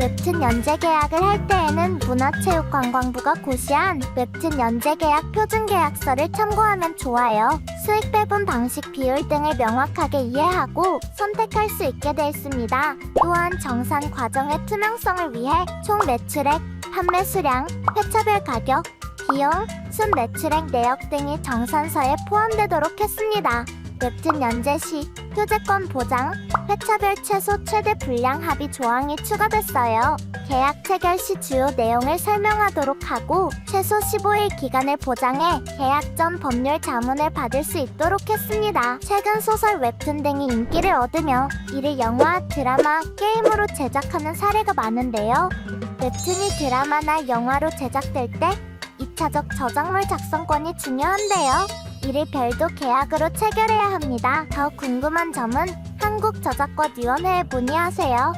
웹툰 연재 계약을 할 때에는 문화체육관광부가 고시한 웹툰 연재 계약 표준 계약서를 참고하면 좋아요. 수익 배분 방식 비율 등을 명확하게 이해하고 선택할 수 있게 되어 있습니다. 또한 정산 과정의 투명성을 위해 총 매출액, 판매 수량, 회차별 가격, 비용, 순 매출액 내역 등이 정산서에 포함되도록 했습니다. 웹툰 연재 시 표제권 보장, 회차별 최소 최대 분량 합의 조항이 추가됐어요. 계약 체결 시 주요 내용을 설명하도록 하고 최소 15일 기간을 보장해 계약 전 법률 자문을 받을 수 있도록 했습니다. 최근 소설 웹툰 등이 인기를 얻으며 이를 영화, 드라마, 게임으로 제작하는 사례가 많은데요. 웹툰이 드라마나 영화로 제작될 때 2차적 저작물 작성권이 중요한데요. 이를 별도 계약으로 체결해야 합니다. 더 궁금한 점은 한국저작권위원회에 문의하세요.